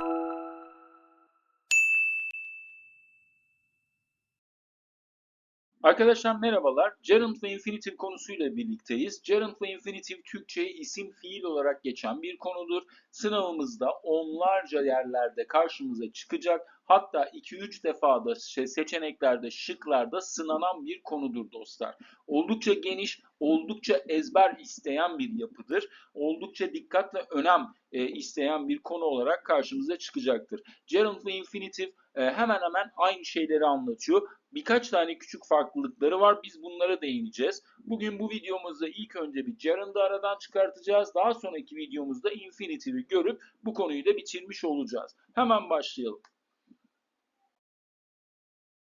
you Arkadaşlar merhabalar. Gerund ve infinitive konusuyla birlikteyiz. Gerund ve infinitive Türkçe isim fiil olarak geçen bir konudur. Sınavımızda onlarca yerlerde karşımıza çıkacak. Hatta 2-3 defa da şey, seçeneklerde, şıklarda sınanan bir konudur dostlar. Oldukça geniş, oldukça ezber isteyen bir yapıdır. Oldukça dikkat ve önem e, isteyen bir konu olarak karşımıza çıkacaktır. Gerund ve infinitive e, hemen hemen aynı şeyleri anlatıyor. Birkaç tane küçük farklılıkları var. Biz bunlara değineceğiz. Bugün bu videomuzda ilk önce bir gerund'ı aradan çıkartacağız. Daha sonraki videomuzda infinitive'i görüp bu konuyu da bitirmiş olacağız. Hemen başlayalım.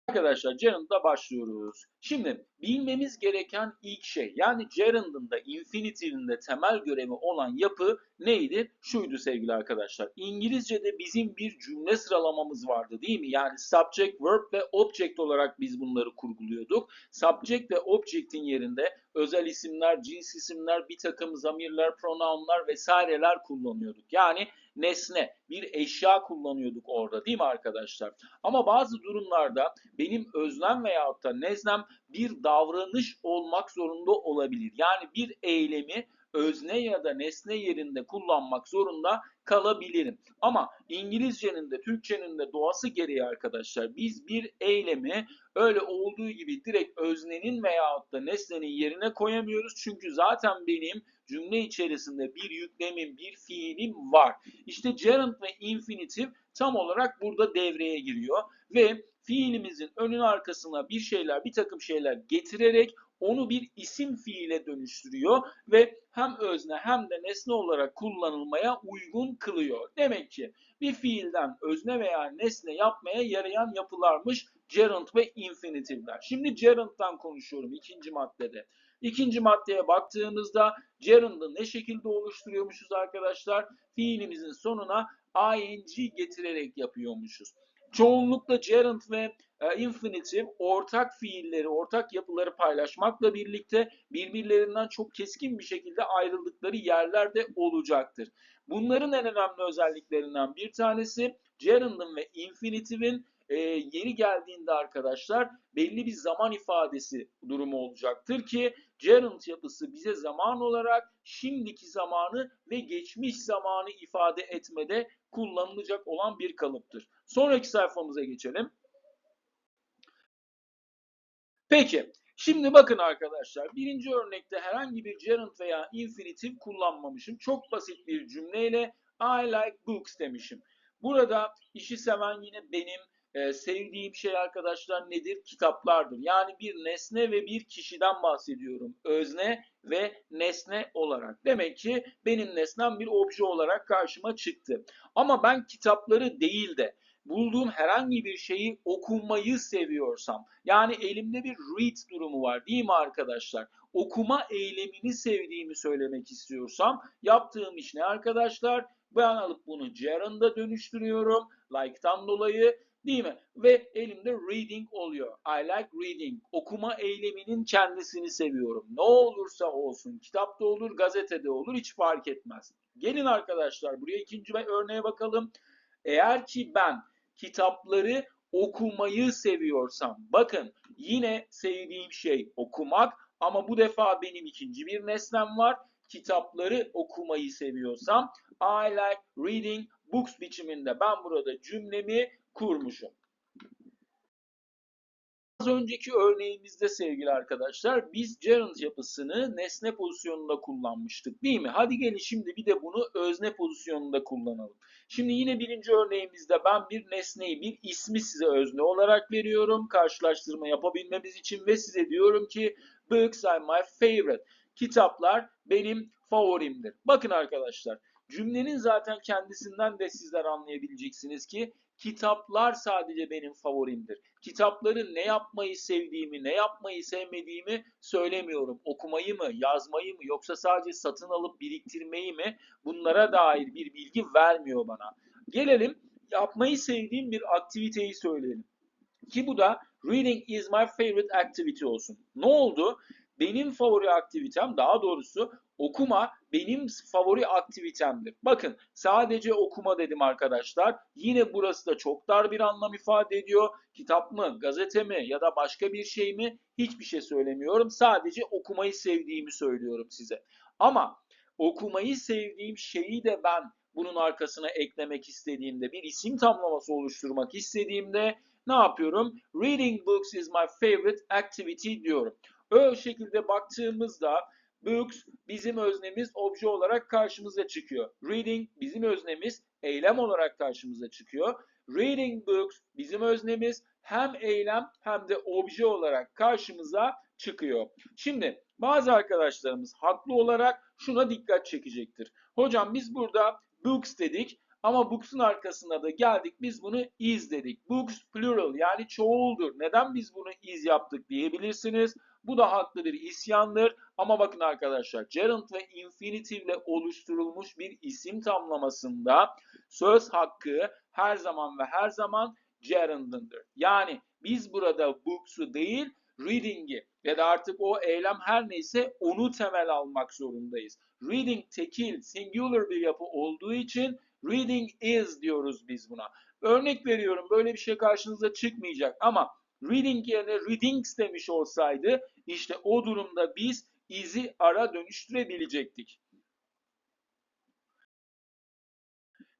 Arkadaşlar gerund'da başlıyoruz. Şimdi bilmemiz gereken ilk şey yani gerund'ın da infinitive'in de temel görevi olan yapı neydi? Şuydu sevgili arkadaşlar. İngilizce'de bizim bir cümle sıralamamız vardı değil mi? Yani subject, verb ve object olarak biz bunları kurguluyorduk. Subject ve object'in yerinde özel isimler, cins isimler, bir takım zamirler, pronounlar vesaireler kullanıyorduk. Yani nesne, bir eşya kullanıyorduk orada değil mi arkadaşlar? Ama bazı durumlarda benim özlem veyahut da neznem bir davranış olmak zorunda olabilir. Yani bir eylemi özne ya da nesne yerinde kullanmak zorunda kalabilirim. Ama İngilizcenin de Türkçenin de doğası gereği arkadaşlar biz bir eylemi öyle olduğu gibi direkt öznenin veyahut da nesnenin yerine koyamıyoruz. Çünkü zaten benim cümle içerisinde bir yüklemim, bir fiilim var. İşte gerund ve infinitive tam olarak burada devreye giriyor ve fiilimizin önün arkasına bir şeyler, bir takım şeyler getirerek onu bir isim fiile dönüştürüyor ve hem özne hem de nesne olarak kullanılmaya uygun kılıyor. Demek ki bir fiilden özne veya nesne yapmaya yarayan yapılarmış gerund ve infinitive'ler. Şimdi gerund'dan konuşuyorum ikinci maddede. İkinci maddeye baktığımızda gerund'ı ne şekilde oluşturuyormuşuz arkadaşlar? Fiilimizin sonuna ing getirerek yapıyormuşuz. Çoğunlukla gerund ve e, infinitive ortak fiilleri, ortak yapıları paylaşmakla birlikte birbirlerinden çok keskin bir şekilde ayrıldıkları yerler de olacaktır. Bunların en önemli özelliklerinden bir tanesi gerund'ın ve infinitive'in e, yeri geldiğinde arkadaşlar belli bir zaman ifadesi durumu olacaktır ki gerund yapısı bize zaman olarak şimdiki zamanı ve geçmiş zamanı ifade etmede kullanılacak olan bir kalıptır. Sonraki sayfamıza geçelim. Peki, şimdi bakın arkadaşlar. Birinci örnekte herhangi bir gerund veya infinitive kullanmamışım. Çok basit bir cümleyle I like books demişim. Burada işi seven yine benim e, sevdiğim şey arkadaşlar nedir? Kitaplardır. Yani bir nesne ve bir kişiden bahsediyorum. Özne ve nesne olarak. Demek ki benim nesnem bir obje olarak karşıma çıktı. Ama ben kitapları değil de bulduğum herhangi bir şeyi okumayı seviyorsam, yani elimde bir read durumu var değil mi arkadaşlar? Okuma eylemini sevdiğimi söylemek istiyorsam yaptığım iş ne arkadaşlar? Ben alıp bunu gerund'a dönüştürüyorum. Like'tan dolayı Değil mi? Ve elimde reading oluyor. I like reading. Okuma eyleminin kendisini seviyorum. Ne olursa olsun. Kitapta olur, gazetede olur hiç fark etmez. Gelin arkadaşlar buraya ikinci örneğe bakalım. Eğer ki ben kitapları okumayı seviyorsam bakın yine sevdiğim şey okumak ama bu defa benim ikinci bir nesnem var. Kitapları okumayı seviyorsam I like reading books biçiminde ben burada cümlemi kurmuşum. Az önceki örneğimizde sevgili arkadaşlar biz gerund yapısını nesne pozisyonunda kullanmıştık değil mi? Hadi gelin şimdi bir de bunu özne pozisyonunda kullanalım. Şimdi yine birinci örneğimizde ben bir nesneyi, bir ismi size özne olarak veriyorum. Karşılaştırma yapabilmemiz için ve size diyorum ki books are my favorite. Kitaplar benim favorimdir. Bakın arkadaşlar cümlenin zaten kendisinden de sizler anlayabileceksiniz ki kitaplar sadece benim favorimdir. Kitapları ne yapmayı sevdiğimi, ne yapmayı sevmediğimi söylemiyorum. Okumayı mı, yazmayı mı yoksa sadece satın alıp biriktirmeyi mi bunlara dair bir bilgi vermiyor bana. Gelelim yapmayı sevdiğim bir aktiviteyi söyleyelim. Ki bu da reading is my favorite activity olsun. Ne oldu? Benim favori aktivitem daha doğrusu Okuma benim favori aktivitemdir. Bakın sadece okuma dedim arkadaşlar. Yine burası da çok dar bir anlam ifade ediyor. Kitap mı, gazete mi ya da başka bir şey mi hiçbir şey söylemiyorum. Sadece okumayı sevdiğimi söylüyorum size. Ama okumayı sevdiğim şeyi de ben bunun arkasına eklemek istediğimde, bir isim tamlaması oluşturmak istediğimde ne yapıyorum? Reading books is my favorite activity diyorum. Öyle şekilde baktığımızda books bizim öznemiz obje olarak karşımıza çıkıyor. Reading bizim öznemiz eylem olarak karşımıza çıkıyor. Reading books bizim öznemiz hem eylem hem de obje olarak karşımıza çıkıyor. Şimdi bazı arkadaşlarımız haklı olarak şuna dikkat çekecektir. Hocam biz burada books dedik ama books'un arkasına da geldik biz bunu is dedik. Books plural yani çoğuldur. Neden biz bunu is yaptık diyebilirsiniz. Bu da haklı bir isyandır. Ama bakın arkadaşlar gerund ve infinitive ile oluşturulmuş bir isim tamlamasında söz hakkı her zaman ve her zaman gerund'ındır. Yani biz burada books'u değil reading'i ya da artık o eylem her neyse onu temel almak zorundayız. Reading tekil, singular bir yapı olduğu için reading is diyoruz biz buna. Örnek veriyorum böyle bir şey karşınıza çıkmayacak ama reading yerine readings demiş olsaydı işte o durumda biz is'i ara dönüştürebilecektik.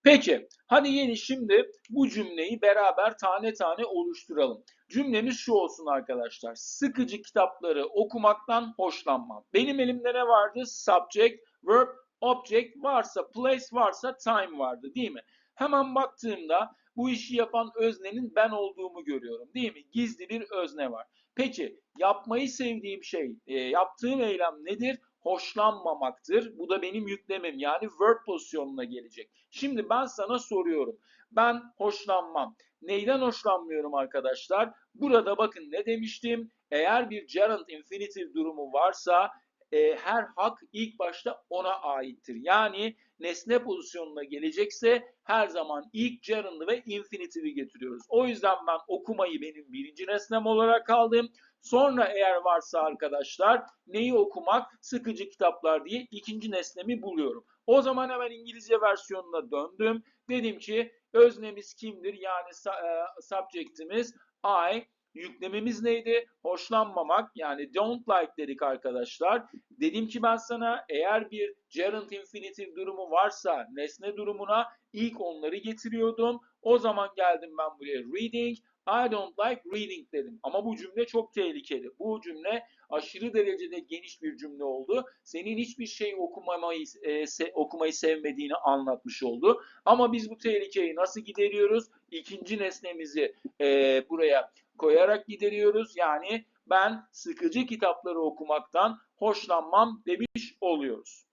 Peki, hadi yeni şimdi bu cümleyi beraber tane tane oluşturalım. Cümlemiz şu olsun arkadaşlar. Sıkıcı kitapları okumaktan hoşlanmam. Benim elimde ne vardı? Subject, verb, object varsa, place varsa time vardı değil mi? Hemen baktığımda bu işi yapan öznenin ben olduğumu görüyorum değil mi? Gizli bir özne var. Peki yapmayı sevdiğim şey, e, yaptığım eylem nedir? Hoşlanmamaktır. Bu da benim yüklemim yani verb pozisyonuna gelecek. Şimdi ben sana soruyorum. Ben hoşlanmam. Neyden hoşlanmıyorum arkadaşlar? Burada bakın ne demiştim? Eğer bir gerund infinitive durumu varsa e, her hak ilk başta ona aittir. Yani nesne pozisyonuna gelecekse her zaman ilk gerund'ı ve infinitive'i getiriyoruz. O yüzden ben okumayı benim birinci nesnem olarak aldım. Sonra eğer varsa arkadaşlar neyi okumak? Sıkıcı kitaplar diye ikinci nesnemi buluyorum. O zaman hemen İngilizce versiyonuna döndüm. Dedim ki öznemiz kimdir? Yani e, subject'imiz I. Yüklememiz neydi? Hoşlanmamak yani don't like dedik arkadaşlar. Dedim ki ben sana eğer bir gerund infinitive durumu varsa nesne durumuna ilk onları getiriyordum. O zaman geldim ben buraya reading. I don't like reading dedim. Ama bu cümle çok tehlikeli. Bu cümle aşırı derecede geniş bir cümle oldu. Senin hiçbir şey okumayı, e, se, okumayı sevmediğini anlatmış oldu. Ama biz bu tehlikeyi nasıl gideriyoruz? İkinci nesnemizi e, buraya koyarak gideriyoruz. Yani ben sıkıcı kitapları okumaktan hoşlanmam demiş oluyoruz.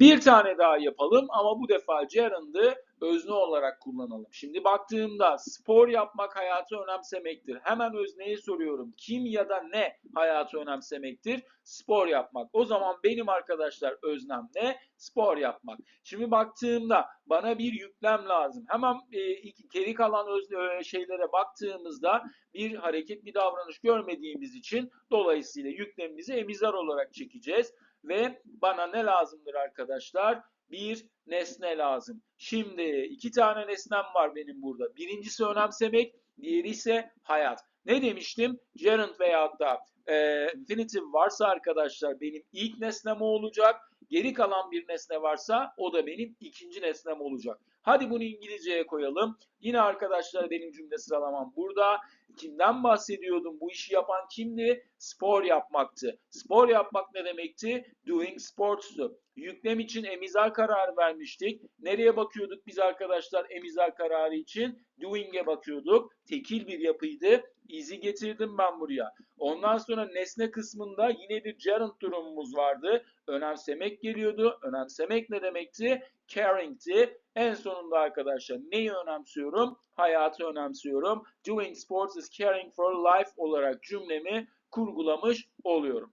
Bir tane daha yapalım ama bu defa gerund'ı özne olarak kullanalım. Şimdi baktığımda spor yapmak hayatı önemsemektir. Hemen özneyi soruyorum. Kim ya da ne hayatı önemsemektir? Spor yapmak. O zaman benim arkadaşlar öznem ne? Spor yapmak. Şimdi baktığımda bana bir yüklem lazım. Hemen e, geri kalan özne e, şeylere baktığımızda bir hareket, bir davranış görmediğimiz için dolayısıyla yüklemimizi emizar olarak çekeceğiz ve bana ne lazımdır arkadaşlar? Bir nesne lazım. Şimdi iki tane nesnem var benim burada. Birincisi önemsemek, diğeri ise hayat. Ne demiştim? Gerund veyahut da e, infinitive varsa arkadaşlar benim ilk nesnem olacak. Geri kalan bir nesne varsa o da benim ikinci nesnem olacak. Hadi bunu İngilizceye koyalım. Yine arkadaşlar benim cümle sıralamam burada. Kimden bahsediyordum? Bu işi yapan kimdi? Spor yapmaktı. Spor yapmak ne demekti? Doing sports'tu. Yüklem için emizar kararı vermiştik. Nereye bakıyorduk biz arkadaşlar emizar kararı için? Doing'e bakıyorduk. Tekil bir yapıydı. Izi getirdim ben buraya. Ondan sonra nesne kısmında yine bir gerund durumumuz vardı. Önemsemek geliyordu. Önemsemek ne demekti? Caring'ti. En sonunda arkadaşlar neyi önemsiyorum? Hayatı önemsiyorum. Doing sports is caring for life olarak cümlemi kurgulamış oluyorum.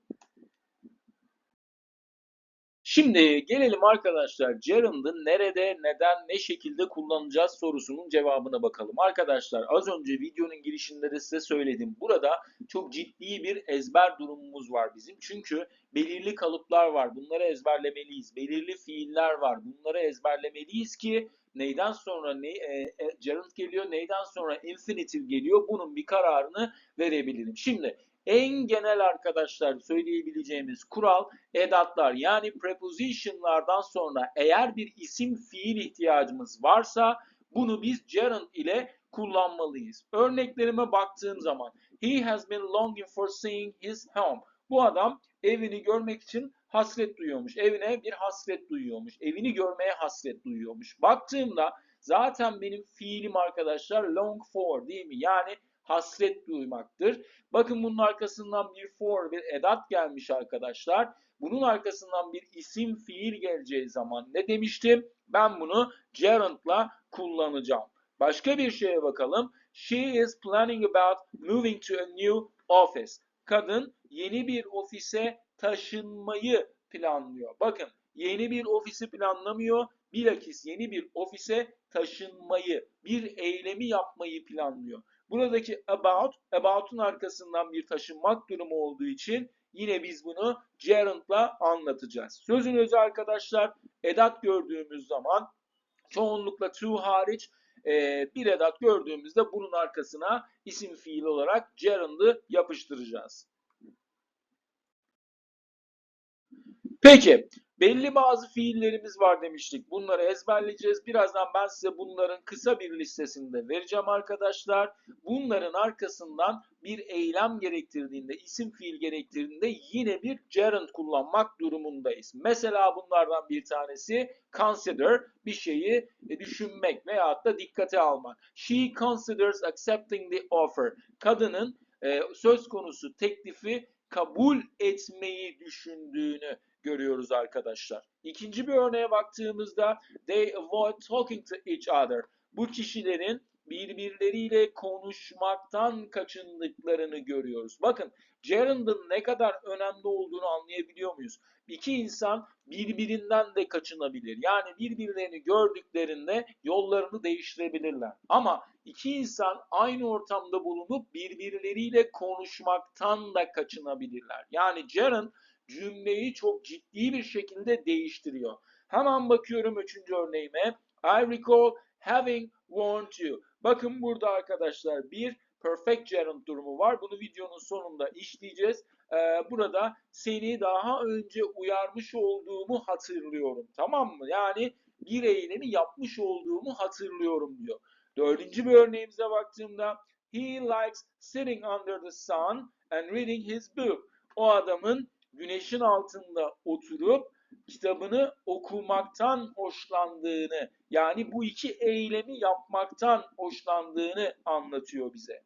Şimdi gelelim arkadaşlar gerund'ı nerede, neden, ne şekilde kullanacağız sorusunun cevabına bakalım. Arkadaşlar az önce videonun girişinde de size söyledim. Burada çok ciddi bir ezber durumumuz var bizim. Çünkü belirli kalıplar var. Bunları ezberlemeliyiz. Belirli fiiller var. Bunları ezberlemeliyiz ki neyden sonra ne e, e, gerund geliyor, neyden sonra infinitive geliyor. Bunun bir kararını verebilirim. Şimdi en genel arkadaşlar söyleyebileceğimiz kural edatlar yani prepositionlardan sonra eğer bir isim fiil ihtiyacımız varsa bunu biz gerund ile kullanmalıyız. Örneklerime baktığım zaman he has been longing for seeing his home. Bu adam evini görmek için hasret duyuyormuş. Evine bir hasret duyuyormuş. Evini görmeye hasret duyuyormuş. Baktığımda zaten benim fiilim arkadaşlar long for değil mi? Yani hasret duymaktır. Bakın bunun arkasından bir for, bir edat gelmiş arkadaşlar. Bunun arkasından bir isim fiil geleceği zaman ne demiştim? Ben bunu gerund'la kullanacağım. Başka bir şeye bakalım. She is planning about moving to a new office. Kadın yeni bir ofise taşınmayı planlıyor. Bakın yeni bir ofisi planlamıyor. Bilakis yeni bir ofise taşınmayı, bir eylemi yapmayı planlıyor. Buradaki about, about'un arkasından bir taşınmak durumu olduğu için yine biz bunu gerund'la anlatacağız. Sözün özü arkadaşlar edat gördüğümüz zaman çoğunlukla to hariç e, bir edat gördüğümüzde bunun arkasına isim fiil olarak gerund'ı yapıştıracağız. Peki belli bazı fiillerimiz var demiştik. Bunları ezberleyeceğiz. Birazdan ben size bunların kısa bir listesini de vereceğim arkadaşlar. Bunların arkasından bir eylem gerektirdiğinde, isim fiil gerektirdiğinde yine bir gerund kullanmak durumundayız. Mesela bunlardan bir tanesi consider bir şeyi düşünmek veyahut da dikkate almak. She considers accepting the offer. Kadının e, söz konusu teklifi kabul etmeyi düşündüğünü görüyoruz arkadaşlar. İkinci bir örneğe baktığımızda they avoid talking to each other. Bu kişilerin birbirleriyle konuşmaktan kaçındıklarını görüyoruz. Bakın gerund'ın ne kadar önemli olduğunu anlayabiliyor muyuz? İki insan birbirinden de kaçınabilir. Yani birbirlerini gördüklerinde yollarını değiştirebilirler. Ama iki insan aynı ortamda bulunup birbirleriyle konuşmaktan da kaçınabilirler. Yani gerund cümleyi çok ciddi bir şekilde değiştiriyor. Hemen bakıyorum üçüncü örneğime. I recall having warned you. Bakın burada arkadaşlar bir perfect gerund durumu var. Bunu videonun sonunda işleyeceğiz. Ee, burada seni daha önce uyarmış olduğumu hatırlıyorum. Tamam mı? Yani bir eylemi yapmış olduğumu hatırlıyorum diyor. Dördüncü bir örneğimize baktığımda he likes sitting under the sun and reading his book. O adamın güneşin altında oturup kitabını okumaktan hoşlandığını yani bu iki eylemi yapmaktan hoşlandığını anlatıyor bize.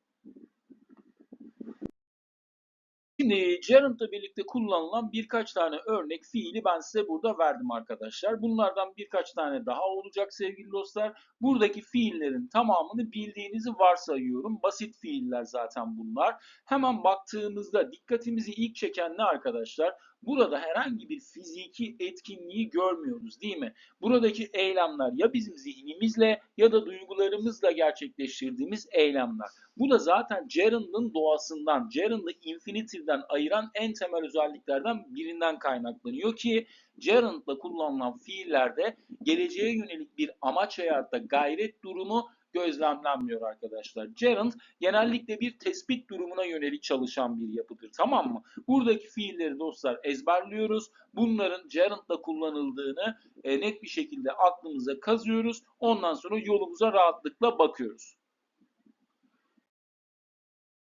Şimdi gerund'la birlikte kullanılan birkaç tane örnek fiili ben size burada verdim arkadaşlar. Bunlardan birkaç tane daha olacak sevgili dostlar. Buradaki fiillerin tamamını bildiğinizi varsayıyorum. Basit fiiller zaten bunlar. Hemen baktığımızda dikkatimizi ilk çeken ne arkadaşlar? Burada herhangi bir fiziki etkinliği görmüyoruz değil mi? Buradaki eylemler ya bizim zihnimizle ya da duygularımızla gerçekleştirdiğimiz eylemler. Bu da zaten gerund'ın doğasından, gerund'ı infinitive'den ayıran en temel özelliklerden birinden kaynaklanıyor ki gerund'la kullanılan fiillerde geleceğe yönelik bir amaç hayatta gayret durumu gözlemlenmiyor arkadaşlar. Gerund genellikle bir tespit durumuna yönelik çalışan bir yapıdır. Tamam mı? Buradaki fiilleri dostlar ezberliyoruz. Bunların gerundla kullanıldığını e, net bir şekilde aklımıza kazıyoruz. Ondan sonra yolumuza rahatlıkla bakıyoruz.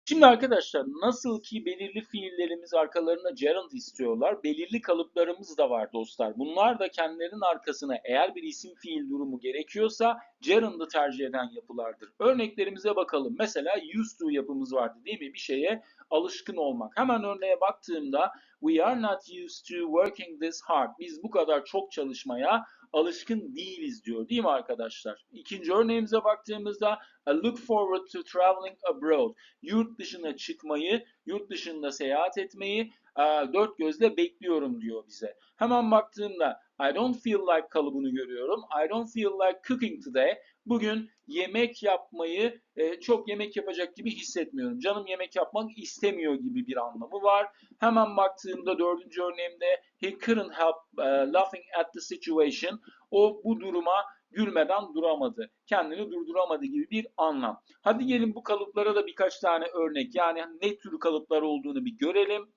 Şimdi arkadaşlar nasıl ki belirli fiillerimiz arkalarına gerund istiyorlar, belirli kalıplarımız da var dostlar. Bunlar da kendilerinin arkasına eğer bir isim fiil durumu gerekiyorsa gerund'ı tercih eden yapılardır. Örneklerimize bakalım. Mesela used to yapımız vardı değil mi? Bir şeye alışkın olmak. Hemen örneğe baktığımda we are not used to working this hard. Biz bu kadar çok çalışmaya alışkın değiliz diyor değil mi arkadaşlar? İkinci örneğimize baktığımızda I look forward to traveling abroad. Yurt dışına çıkmayı, yurt dışında seyahat etmeyi dört gözle bekliyorum diyor bize. Hemen baktığımda I don't feel like kalıbını görüyorum. I don't feel like cooking today. Bugün yemek yapmayı e, çok yemek yapacak gibi hissetmiyorum. Canım yemek yapmak istemiyor gibi bir anlamı var. Hemen baktığımda dördüncü örneğimde he couldn't help uh, laughing at the situation. O bu duruma gülmeden duramadı. Kendini durduramadı gibi bir anlam. Hadi gelin bu kalıplara da birkaç tane örnek yani ne tür kalıplar olduğunu bir görelim.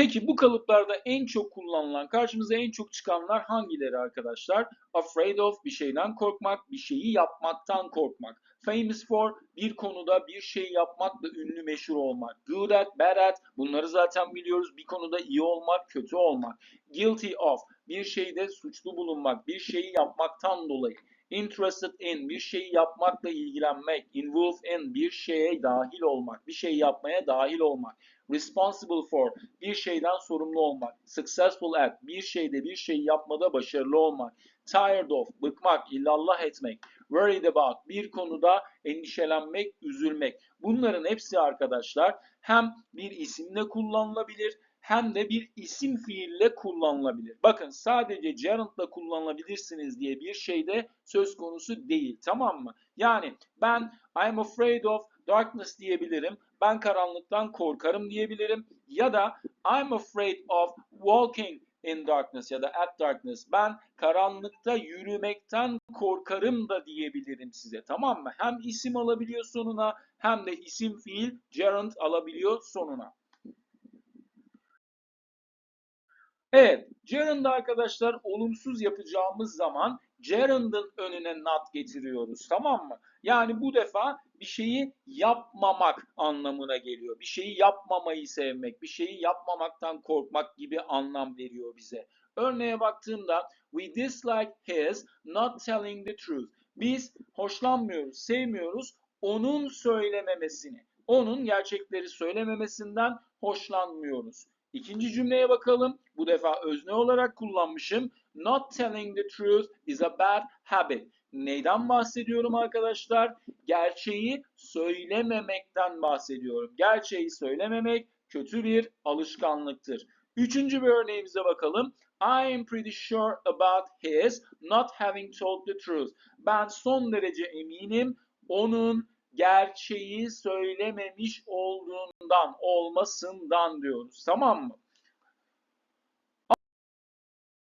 Peki bu kalıplarda en çok kullanılan, karşımıza en çok çıkanlar hangileri arkadaşlar? Afraid of bir şeyden korkmak, bir şeyi yapmaktan korkmak. Famous for bir konuda bir şey yapmakla ünlü meşhur olmak. Good at, bad at bunları zaten biliyoruz. Bir konuda iyi olmak, kötü olmak. Guilty of bir şeyde suçlu bulunmak, bir şeyi yapmaktan dolayı. Interested in bir şeyi yapmakla ilgilenmek. Involved in bir şeye dahil olmak, bir şey yapmaya dahil olmak. Responsible for bir şeyden sorumlu olmak. Successful at bir şeyde bir şey yapmada başarılı olmak. Tired of bıkmak, illallah etmek. Worried about bir konuda endişelenmek, üzülmek. Bunların hepsi arkadaşlar hem bir isimle kullanılabilir hem de bir isim fiille kullanılabilir. Bakın sadece gerund'la kullanılabilirsiniz diye bir şey de söz konusu değil. Tamam mı? Yani ben I'm afraid of darkness diyebilirim. Ben karanlıktan korkarım diyebilirim. Ya da I'm afraid of walking in darkness ya da at darkness. Ben karanlıkta yürümekten korkarım da diyebilirim size. Tamam mı? Hem isim alabiliyor sonuna hem de isim fiil gerund alabiliyor sonuna. Evet, gerund'da arkadaşlar olumsuz yapacağımız zaman gerund'ın önüne not getiriyoruz. Tamam mı? Yani bu defa bir şeyi yapmamak anlamına geliyor. Bir şeyi yapmamayı sevmek, bir şeyi yapmamaktan korkmak gibi anlam veriyor bize. Örneğe baktığımda we dislike his not telling the truth. Biz hoşlanmıyoruz, sevmiyoruz onun söylememesini. Onun gerçekleri söylememesinden hoşlanmıyoruz. İkinci cümleye bakalım. Bu defa özne olarak kullanmışım. Not telling the truth is a bad habit. Neyden bahsediyorum arkadaşlar? Gerçeği söylememekten bahsediyorum. Gerçeği söylememek kötü bir alışkanlıktır. Üçüncü bir örneğimize bakalım. I am pretty sure about his not having told the truth. Ben son derece eminim onun gerçeği söylememiş olduğundan, olmasından diyoruz. Tamam mı?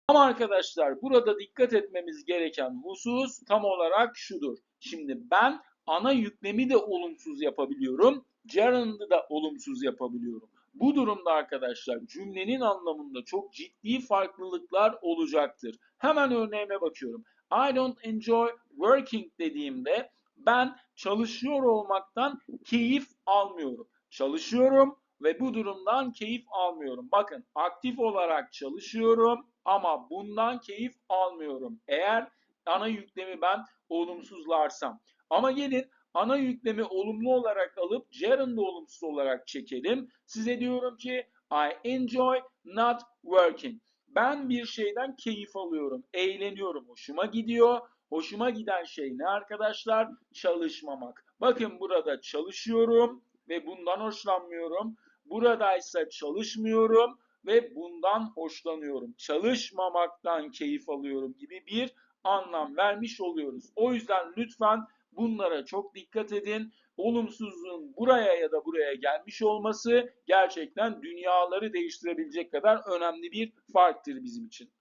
Ama arkadaşlar burada dikkat etmemiz gereken husus tam olarak şudur. Şimdi ben ana yüklemi de olumsuz yapabiliyorum. Gerund'ı da olumsuz yapabiliyorum. Bu durumda arkadaşlar cümlenin anlamında çok ciddi farklılıklar olacaktır. Hemen örneğime bakıyorum. I don't enjoy working dediğimde ben çalışıyor olmaktan keyif almıyorum. Çalışıyorum ve bu durumdan keyif almıyorum. Bakın aktif olarak çalışıyorum ama bundan keyif almıyorum. Eğer ana yüklemi ben olumsuzlarsam. Ama gelin ana yüklemi olumlu olarak alıp gerund'u olumsuz olarak çekelim. Size diyorum ki I enjoy not working. Ben bir şeyden keyif alıyorum, eğleniyorum, hoşuma gidiyor. Hoşuma giden şey ne arkadaşlar? Çalışmamak. Bakın burada çalışıyorum ve bundan hoşlanmıyorum. Buradaysa çalışmıyorum ve bundan hoşlanıyorum. Çalışmamaktan keyif alıyorum gibi bir anlam vermiş oluyoruz. O yüzden lütfen bunlara çok dikkat edin. Olumsuzluğun buraya ya da buraya gelmiş olması gerçekten dünyaları değiştirebilecek kadar önemli bir farktır bizim için.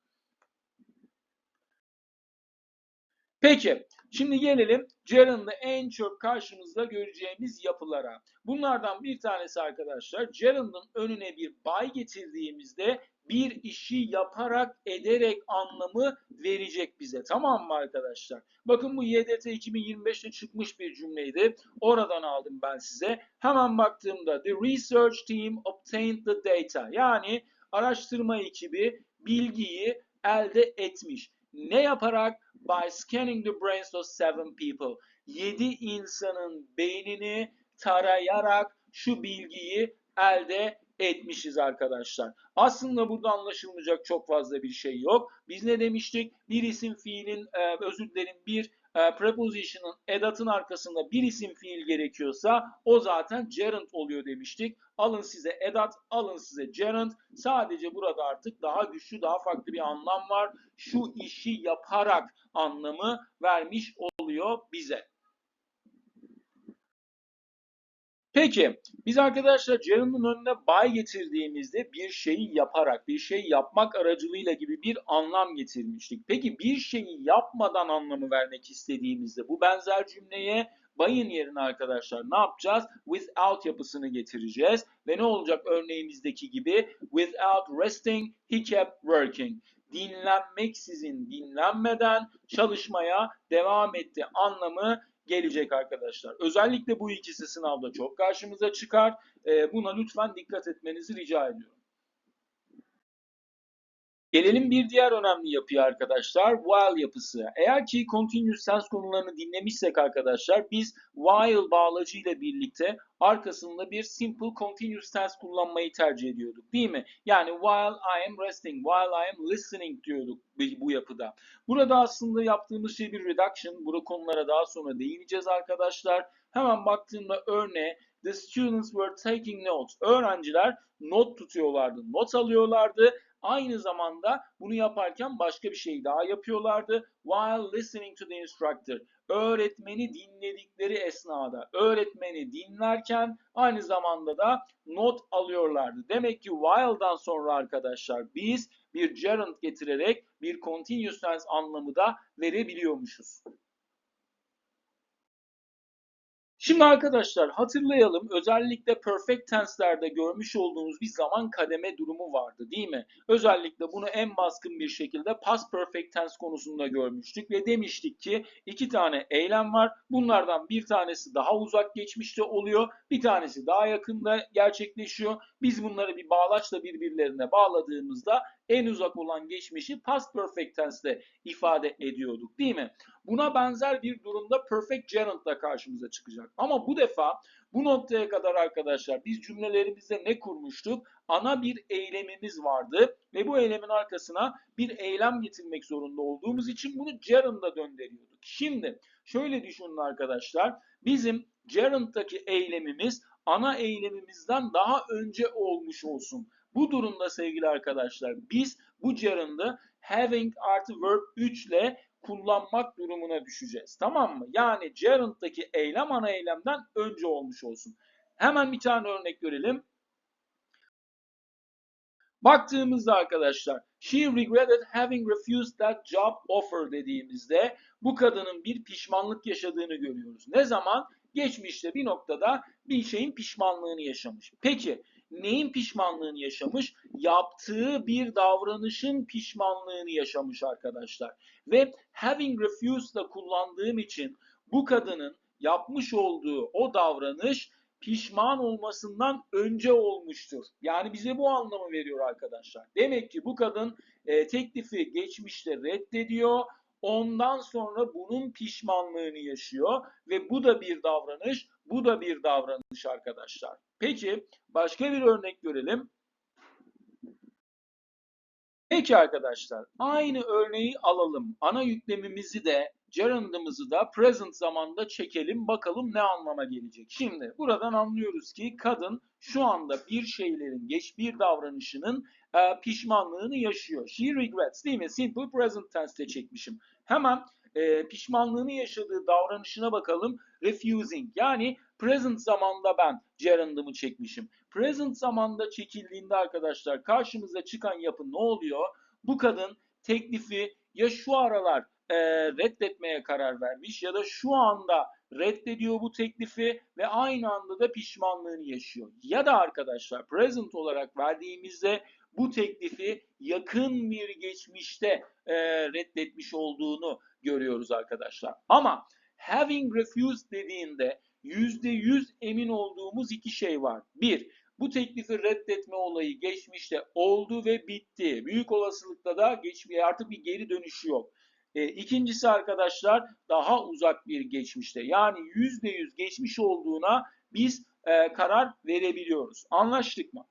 Peki, şimdi gelelim gerund'da en çok karşımızda göreceğimiz yapılara. Bunlardan bir tanesi arkadaşlar, gerund'ın önüne bir by getirdiğimizde bir işi yaparak, ederek anlamı verecek bize. Tamam mı arkadaşlar? Bakın bu YDT 2025'te çıkmış bir cümleydi. Oradan aldım ben size. Hemen baktığımda the research team obtained the data. Yani araştırma ekibi bilgiyi elde etmiş. Ne yaparak? By scanning the brains of seven people. Yedi insanın beynini tarayarak şu bilgiyi elde etmişiz arkadaşlar. Aslında burada anlaşılmayacak çok fazla bir şey yok. Biz ne demiştik? Bir isim fiilin, e, özür dilerim bir e, preposition'ın edatın arkasında bir isim fiil gerekiyorsa o zaten gerund oluyor demiştik. Alın size edat, alın size gerund. Sadece burada artık daha güçlü, daha farklı bir anlam var. Şu işi yaparak anlamı vermiş oluyor bize. Peki biz arkadaşlar gerund'un önüne by getirdiğimizde bir şeyi yaparak, bir şey yapmak aracılığıyla gibi bir anlam getirmiştik. Peki bir şeyi yapmadan anlamı vermek istediğimizde bu benzer cümleye by'ın yerine arkadaşlar ne yapacağız? Without yapısını getireceğiz. Ve ne olacak örneğimizdeki gibi? Without resting, he kept working dinlenmeksizin, dinlenmeden çalışmaya devam etti anlamı gelecek arkadaşlar. Özellikle bu ikisi sınavda çok karşımıza çıkar. E, buna lütfen dikkat etmenizi rica ediyorum. Gelelim bir diğer önemli yapıya arkadaşlar. While yapısı. Eğer ki continuous tense konularını dinlemişsek arkadaşlar biz while bağlacı ile birlikte arkasında bir simple continuous tense kullanmayı tercih ediyorduk değil mi? Yani while I am resting, while I am listening diyorduk bu yapıda. Burada aslında yaptığımız şey bir reduction. Bu konulara daha sonra değineceğiz arkadaşlar. Hemen baktığımda örneğe The students were taking notes. Öğrenciler not tutuyorlardı, not alıyorlardı Aynı zamanda bunu yaparken başka bir şey daha yapıyorlardı. While listening to the instructor. Öğretmeni dinledikleri esnada. Öğretmeni dinlerken aynı zamanda da not alıyorlardı. Demek ki while'dan sonra arkadaşlar biz bir gerund getirerek bir continuous tense anlamı da verebiliyormuşuz. Şimdi arkadaşlar hatırlayalım özellikle perfect tense'lerde görmüş olduğumuz bir zaman kademe durumu vardı değil mi? Özellikle bunu en baskın bir şekilde past perfect tense konusunda görmüştük ve demiştik ki iki tane eylem var. Bunlardan bir tanesi daha uzak geçmişte oluyor, bir tanesi daha yakında gerçekleşiyor. Biz bunları bir bağlaçla birbirlerine bağladığımızda en uzak olan geçmişi past perfect tense'de ifade ediyorduk değil mi? Buna benzer bir durumda perfect gerund da karşımıza çıkacak. Ama bu defa bu noktaya kadar arkadaşlar biz cümlelerimizde ne kurmuştuk? Ana bir eylemimiz vardı ve bu eylemin arkasına bir eylem getirmek zorunda olduğumuz için bunu gerund'a döndürüyorduk. Şimdi şöyle düşünün arkadaşlar. Bizim gerund'daki eylemimiz ana eylemimizden daha önce olmuş olsun. Bu durumda sevgili arkadaşlar biz bu gerund'ı having artı verb 3 ile kullanmak durumuna düşeceğiz. Tamam mı? Yani gerund'daki eylem ana eylemden önce olmuş olsun. Hemen bir tane örnek görelim. Baktığımızda arkadaşlar she regretted having refused that job offer dediğimizde bu kadının bir pişmanlık yaşadığını görüyoruz. Ne zaman? Geçmişte bir noktada bir şeyin pişmanlığını yaşamış. Peki neyin pişmanlığını yaşamış? Yaptığı bir davranışın pişmanlığını yaşamış arkadaşlar. Ve having refused da kullandığım için bu kadının yapmış olduğu o davranış pişman olmasından önce olmuştur. Yani bize bu anlamı veriyor arkadaşlar. Demek ki bu kadın e, teklifi geçmişte reddediyor. Ondan sonra bunun pişmanlığını yaşıyor ve bu da bir davranış, bu da bir davranış arkadaşlar. Peki başka bir örnek görelim. Peki arkadaşlar aynı örneği alalım. Ana yüklemimizi de gerund'ımızı da present zamanda çekelim bakalım ne anlama gelecek. Şimdi buradan anlıyoruz ki kadın şu anda bir şeylerin geç bir davranışının e, pişmanlığını yaşıyor. She regrets değil mi? Simple present tense'te çekmişim. Hemen e, pişmanlığını yaşadığı davranışına bakalım. Refusing yani present zamanda ben gerund'ımı çekmişim. Present zamanda çekildiğinde arkadaşlar karşımıza çıkan yapı ne oluyor? Bu kadın teklifi ya şu aralar e, reddetmeye karar vermiş ya da şu anda reddediyor bu teklifi ve aynı anda da pişmanlığını yaşıyor. Ya da arkadaşlar present olarak verdiğimizde bu teklifi yakın bir geçmişte e, reddetmiş olduğunu görüyoruz arkadaşlar. Ama having refused dediğinde %100 emin olduğumuz iki şey var. Bir, bu teklifi reddetme olayı geçmişte oldu ve bitti. Büyük olasılıkla da geçmeye artık bir geri dönüşü yok. E, ikincisi arkadaşlar daha uzak bir geçmişte yani %100 geçmiş olduğuna biz e, karar verebiliyoruz. Anlaştık mı?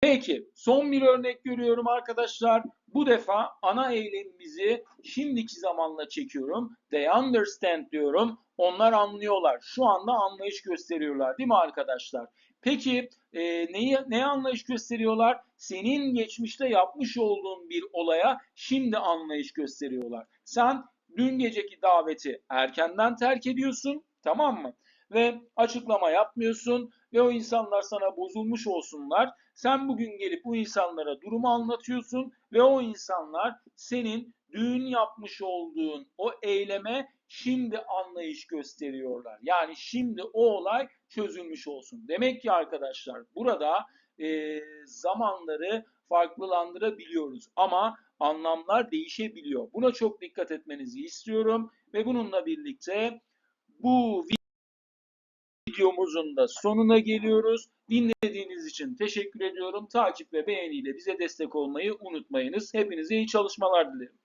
Peki son bir örnek görüyorum arkadaşlar. Bu defa ana eylemimizi şimdiki zamanla çekiyorum. They understand diyorum. Onlar anlıyorlar. Şu anda anlayış gösteriyorlar değil mi arkadaşlar? Peki e, neyi, neye anlayış gösteriyorlar? Senin geçmişte yapmış olduğun bir olaya şimdi anlayış gösteriyorlar. Sen dün geceki daveti erkenden terk ediyorsun tamam mı? Ve açıklama yapmıyorsun ve o insanlar sana bozulmuş olsunlar. Sen bugün gelip bu insanlara durumu anlatıyorsun ve o insanlar senin dün yapmış olduğun o eyleme şimdi anlayış gösteriyorlar. Yani şimdi o olay çözülmüş olsun. Demek ki arkadaşlar burada e, zamanları farklılandırabiliyoruz ama anlamlar değişebiliyor. Buna çok dikkat etmenizi istiyorum ve bununla birlikte bu videomuzun da sonuna geliyoruz. Dinlediğiniz için teşekkür ediyorum. Takip ve beğeniyle bize destek olmayı unutmayınız. Hepinize iyi çalışmalar dilerim.